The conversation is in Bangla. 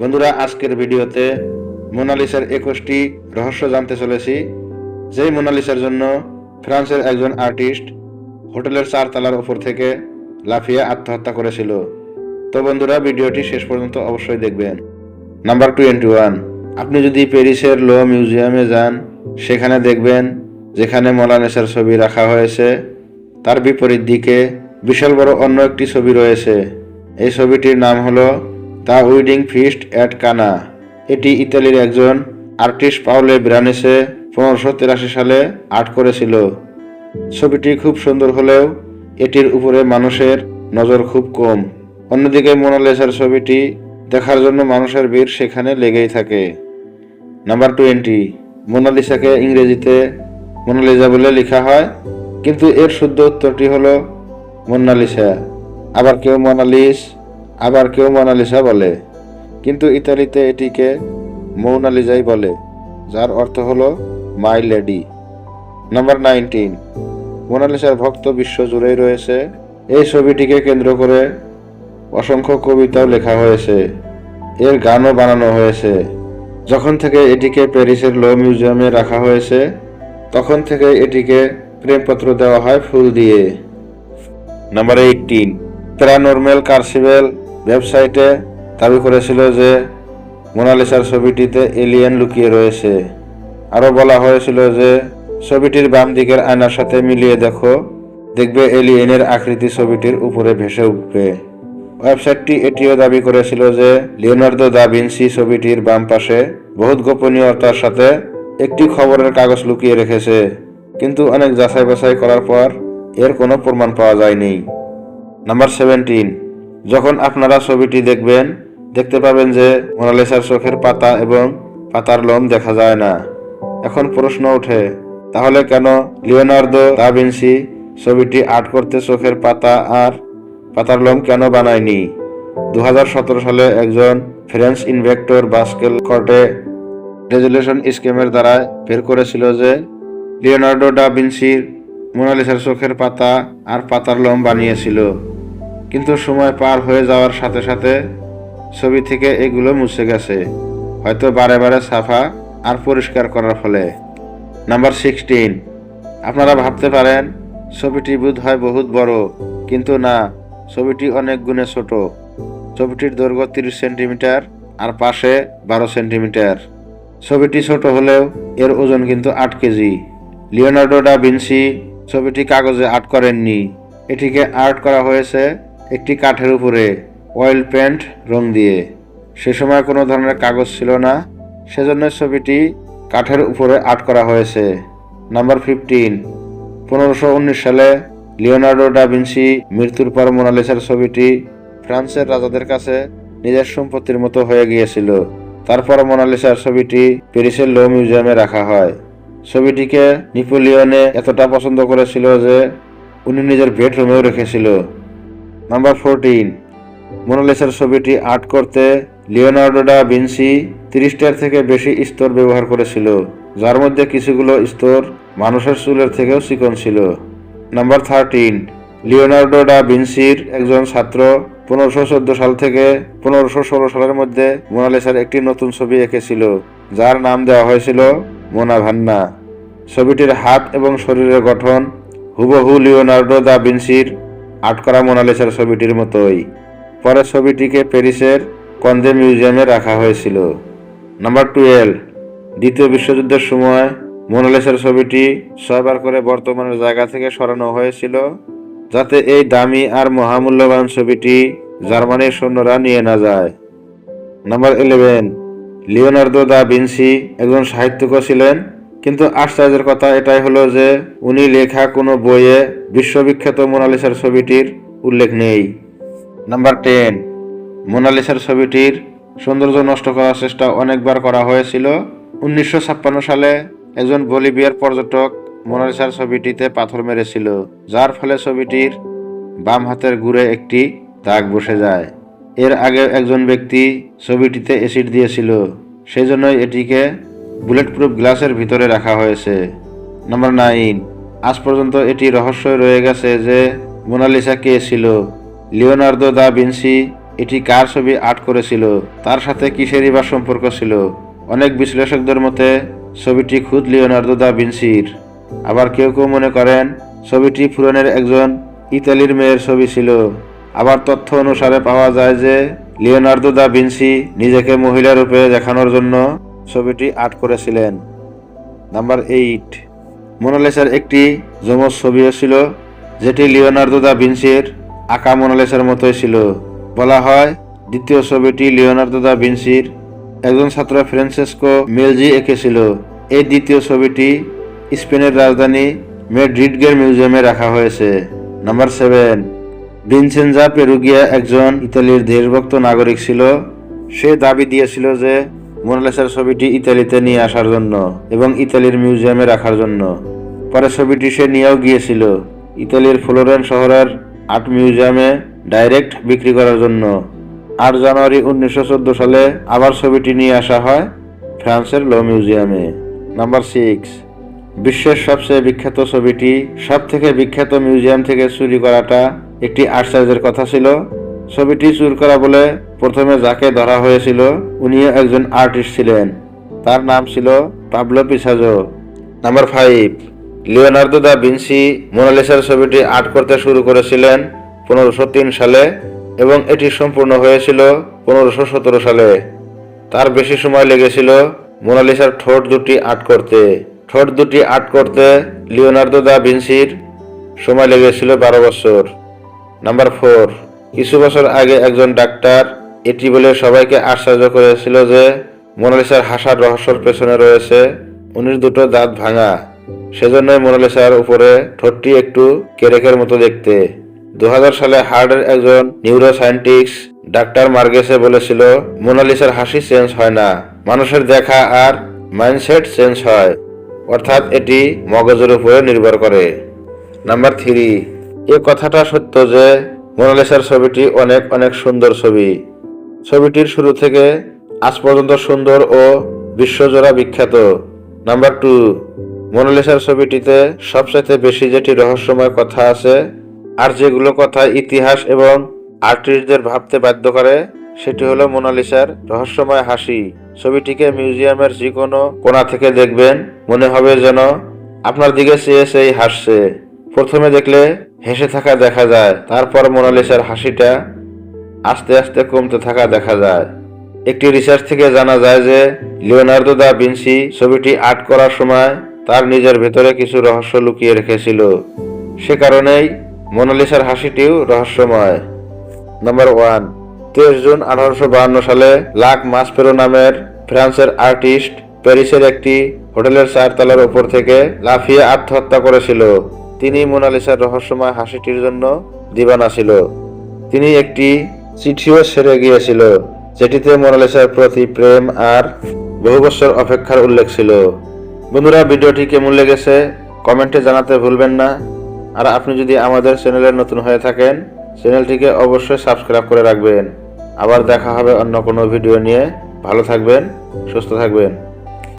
বন্ধুরা, আজকের ভিডিওতে মোনালিসার একুশটি রহস্য জানতে চলেছি। যেই মোনালিসার জন্য ফ্রান্সের একজন আর্টিস্ট হোটেলের চার তালার উপর থেকে লাফিয়ে আত্মহত্যা করেছিল। তো বন্ধুরা, ভিডিওটি শেষ পর্যন্ত অবশ্যই দেখবেন। Number twenty one. আপনি যদি প্যারিসের লো মিউজিয়ামে যান, সেখানে দেখবেন যেখানে মোনালিসার ছবি রাখা হয়েছে, তার বিপরীত দিকে বিশাল বড় অন্য একটি ছবি রয়েছে। এই ছবিটির নাম হলো দ্য উইডিং ফিস্ট অ্যাট কানা। এটি ইতালির একজন আর্টিস্ট পাউলে ব্রানেসে পনেরোশো তেরাশি সালে আর্ট করেছিল। ছবিটি খুব সুন্দর হলেও এটির উপরে মানুষের নজর খুব কম। অন্যদিকে মোনালিসার ছবিটি দেখার জন্য মানুষের ভিড় সেখানে লেগেই থাকে। নাম্বার টোয়েন্টি মোনালিসাকে ইংরেজিতে মোনালিসা বলে লেখা হয়, কিন্তু এর শুদ্ধ উত্তরটি হলো মোনালিসা আবার কেউ মোনালিস আবার কেউ মোনালিসা বলে। কিন্তু ইতালিতে এটিকে মৌনালিজাই বলে, যার অর্থ হল মাই লেডি নাম্বার নাইনটিন মোনালিসার ভক্ত বিশ্ব জুড়েই রয়েছে। এই ছবিটিকে কেন্দ্র করে অসংখ্য কবিতাও লেখা হয়েছে। এর গানও বানানো হয়েছে। যখন থেকে এটিকে প্যারিসের লো মিউজিয়ামে রাখা হয়েছে, তখন থেকে এটিকে প্রেমপত্র দেওয়া হয় ফুল দিয়ে। নাম্বার এইটিন প্যারানর্মাল কার্সিভেল ওয়েবসাইটে দাবি করেছিল যে মোনালিসার ছবিটিতে এলিয়েন লুকিয়ে রয়েছে। আরও বলা হয়েছিল যে ছবিটির বাম দিকের আয়নার সাথে মিলিয়ে দেখো, দেখবে এলিয়েনের আকৃতি ছবিটির উপরে ভেসে উঠবে। ওয়েবসাইটটি এটিও দাবি করেছিল যে লিওনার্দো দা ভিনসি ছবিটির বাম পাশে বহুত গোপনীয়তার সাথে একটি খবরের কাগজ লুকিয়ে রেখেছে, কিন্তু অনেক যাচাই বাছাই করার পর এর কোনো প্রমাণ পাওয়া যায়নি। Number seventeen. যখন আপনারা ছবিটি দেখবেন, দেখতে পাবেন যে মোনালিসার চোখের পাতা এবং পাতার লোম দেখা যায় না। এখন প্রশ্ন ওঠে, তাহলে কেন লিওনার্দো দা ভিনসি ছবিটি আর্ট করতে চোখের পাতা আর পাতার লোম কেন বানায়নি? দু হাজার সতেরো সালে একজন ফ্রেঞ্চ ইনভেক্টর বাস্কেল কর্টে রেজুলেশন স্কিমের দ্বারা বের করেছিল যে লিওনার্ডো ডা ভিনসির মোনালিসার চোখের পাতা আর পাতার লোম বানিয়েছিল। কিন্তু সময় পার হয়ে যাওয়ার সাথে সাথে ছবি থেকে এগুলো মুছে গেছে। হয়তো বারে বারে সাফা আর পরিষ্কার করার ফলে। Number sixteen. আপনারা ভাবতে পারেন, ছবিটি বোধ হয় বহুত বড়, কিন্তু না, ছবিটি অনেক গুণে ছোট। ছবিটির দৈর্ঘ্য তিরিশ সেন্টিমিটার আর পাশে বারো সেন্টিমিটার। ছবিটি ছোট হলেও এর ওজন কিন্তু আট কেজি। লিওনার্ডো ডা ভিনসি ছবিটি কাগজে আর্ট করেননি। এটিকে আর্ট করা হয়েছে একটি কাঠের উপরে অয়েল পেন্ট রং দিয়ে। সে সময় কোনো ধরনের কাগজ ছিল না। সেজন্য ছবিটি কাঠের উপরে আর্ট করা হয়েছে। নাম্বার ফিফটিন পনেরোশো উনিশ সালে লিওনার্ডো ডা ভিনসি মৃত্যুর পর মোনালিসার ছবিটি ফ্রান্সের রাজাদের কাছে নিজের সম্পত্তির মতো হয়ে গিয়েছিল। তারপর মোনালিসার ছবিটি প্যারিসের লো মিউজিয়ামে রাখা হয়। ছবিটিকে নিপোলিয়নে এতটা পছন্দ করেছিল যে, উনি নিজের বেডরুমেও রেখেছিল। নাম্বার ফোরটিন মোনালিসার ছবিটি আর্ট করতে লিওনার্ডো ডা ভিনসি তিরিশটার থেকে বেশি স্তর ব্যবহার করেছিল, যার মধ্যে কিছুগুলো স্তর মানুষের চুলের থেকেও চিকন ছিল। নাম্বার থার্টিন লিওনার্ডো ডা ভিনসির একজন ছাত্র পনেরোশো চোদ্দ সাল থেকে পনেরোশো ষোলো সালের মধ্যে মোনালিসার একটি নতুন ছবি এঁকেছিল, যার নাম দেওয়া হয়েছিল মোনা ভান্না। ছবিটির হাত এবং শরীরের গঠন হুবহু লিওনার্ডো দা ভিনসির আর্ট করা মোনালিসার ছবিটির মতোই। পরে ছবিটিকে প্যারিসের কন্দে মিউজিয়ামে রাখা হয়েছিল। নাম্বার টুয়েলভ, দ্বিতীয় বিশ্বযুদ্ধের সময় মোনালিসার ছবিটি ছয়বার করে বর্তমানের জায়গা থেকে সরানো হয়েছিল, যাতে এই দামি আর মহামূল্যবান ছবিটি জার্মানির সৈন্যরা নিয়ে না যায়। Number eleven, Leonardo da Vinci একজন সাহিত্যিক ছিলেন। কিন্তু আশ্চর্যের কথা এটাই হলো যে উনি লেখা কোনো বইয়ে বিশ্ববিখ্যাত মোনালিসার ছবিটির উল্লেখ নেই। নাম্বার টেন, মোনালিসার ছবিটির সৌন্দর্য নষ্ট করার চেষ্টা অনেকবার করা হয়েছিল। উনিশশো ছাপ্পান্ন সালে একজন বলিভিয়ার পর্যটক মোনালিসার ছবিটিতে পাথর মেরেছিল, যার ফলে ছবিটির বাম হাতের ঘুরে একটি দাগ বসে যায়। এর আগে একজন ব্যক্তি ছবিটিতে অ্যাসিড দিয়েছিল সেই জন্যই এটিকে বুলেট প্রুফ গ্লাসের ভিতরে রাখা হয়েছে। নাম্বার নাইন আজ পর্যন্ত এটি রহস্যই রয়ে গেছে যে মোনালিসা কে ছিল? লিওনার্দো দা ভিনসি এটি কার ছবি আর্ট করেছিল? তার সাথে কিসেরই বা সম্পর্ক ছিল? অনেক বিশ্লেষকদের মতে, ছবিটি খুদ লিওনার্দো দা ভিনসির। আবার কেউ কেউ মনে করেন, ছবিটি ফুরনের একজন ইতালির মেয়ের ছবি ছিল। আবার তথ্য অনুসারে পাওয়া যায় যে লিওনার্দো দা ভিনসি নিজেকে মহিলা রূপে দেখানোর জন্য ছবিটি আর্ট করেছিলেন। নাম্বার এইট, মোনালেসার একটি যমজ ছবিও ছিল, যেটি লিওনার্দো দা ভিনসির আঁকা মোনালিসার মতোই ছিল। বলা হয়, দ্বিতীয় ছবিটি লিওনার্দো দা ভিনসির একজন ছাত্র ফ্রান্সেসকো মেলজি এঁকেছিল। এই দ্বিতীয় ছবিটি স্পেনের রাজধানী মেড্রিডগের মিউজিয়ামে রাখা হয়েছে। নাম্বার সেভেন ভিনসেনজা পেরুগিয়া একজন ইতালির দেশভক্ত নাগরিক ছিল। সে দাবি দিয়েছিল যে মোনালিসার ছবিটি ইতালিতে নিয়ে আসার জন্য এবং ইতালির মিউজিয়ামে রাখার জন্য। পরে ছবিটি সে নিয়েও গিয়েছিল ইতালির ফ্লোরেন শহরের আর্ট মিউজিয়ামে ডাইরেক্ট বিক্রি করার জন্য। আট জানুয়ারি উনিশশো চোদ্দ সালে আবার ছবিটি নিয়ে আসা হয় ফ্রান্সের লো মিউজিয়ামে। Number six. বিশ্বের সবচেয়ে বিখ্যাত ছবিটি সব থেকে বিখ্যাত মিউজিয়াম থেকে চুরি করাটা একটি আশ্চর্যের কথা ছিল। ছবিটি চুর করা বলে প্রথমে যাকে ধরা হয়েছিল উনিও একজন আর্টিস্ট ছিলেন। তার নাম ছিল Pablo Picasso. Number five, Leonardo da Vinci মোনালিসার ছবিটি আর্ট করতে শুরু করেছিলেন পনেরোশো তিন সালে এবং এটি সম্পূর্ণ হয়েছিল পনেরোশো সতেরো সালে। তার বেশি সময় লেগেছিল মোনালিসার ঠোঁট দুটি আর্ট করতে। ঠোঁট দুটি আর্ট করতে লিওনার্দো দা ভিনসির সময় লেগেছিল বারো বছর। নাম্বার ফোর কিছু বছর আগে একজন ডাক্তার এটি বলে সবাইকে আশ্চর্য করেছিল যে মোনালিসার হাসার রহস্যর পেছনে রয়েছে উনির দুটো দাঁত ভাঙা। সেজন্যই মোনালিসার উপরে ঠোঁটটি একটু কেরেকের মতো দেখতে। দু হাজার সালে হার্ডের একজন নিউরো সায়েন্টিস্ট ডাক্তার মার্গেসে বলেছিল, মোনালিসার হাসি চেঞ্জ হয় না, মানুষের দেখা আর মাইন্ডসেট চেঞ্জ হয়। অর্থাৎ এটি মগজের উপরে নির্ভর করে। নাম্বার থ্রি, এ কথাটা সত্য যে মোনালিসার ছবিটি অনেক অনেক সুন্দর ছবি। ছবিটির শুরু থেকে আজ পর্যন্ত সুন্দর ও বিশ্বজোড়া বিখ্যাত। নাম্বার টু, মোনালিসার ছবিটিতে সবচাইতে বেশি যেটি রহস্যময় কথা আছে, আর যেগুলো কথা ইতিহাস এবং আর্টিস্টদের ভাবতে বাধ্য করে, সেটি হলো মোনালিসার রহস্যময় হাসি। ছবিটিকে মিউজিয়ামের যে কোনো কোণা থেকে দেখবেন, মনে হবে যেন আপনার দিকে চেয়ে সেই হাসছে। প্রথমে দেখলে হেসে থাকা দেখা যায়, তারপর মোনালিসার হাসিটা আস্তে আস্তে কমতে থাকা দেখা যায়। একটি রিসার্চ থেকে জানা যায় যে, লিওনার্দো দা ভিনসি ছবিটি আর্ট করার সময় তার নিজের ভেতরে কিছু রহস্য লুকিয়ে রেখেছিল। সে কারণেই মোনালিসার হাসিটিও রহস্যময়। নাম্বার ওয়ান তেইশ জুন আঠারোশো বাহান্ন সালে লাক মাসপেরো নামের ফ্রান্সের আর্টিস্ট প্যারিসের একটি হোটেলের চারতলার উপর থেকে লাফিয়ে আত্মহত্যা করেছিল। তিনি মোনালিসার রহস্যময় হাসিটির জন্য দিবানা ছিল। তিনি একটি চিঠিও সেরে গিয়েছিল, যেটিতে মোনালিসার প্রতি প্রেম আর বহু বছর অপেক্ষার উল্লেখ ছিল। বন্ধুরা, ভিডিওটি কেমন লেগেছে কমেন্টে জানাতে ভুলবেন না। আর আপনি যদি আমাদের চ্যানেলে নতুন হয়ে থাকেন, চ্যানেলটিকে অবশ্যই সাবস্ক্রাইব করে রাখবেন। আবার দেখা হবে অন্য কোনো ভিডিও নিয়ে। ভালো থাকবেন, সুস্থ থাকবেন।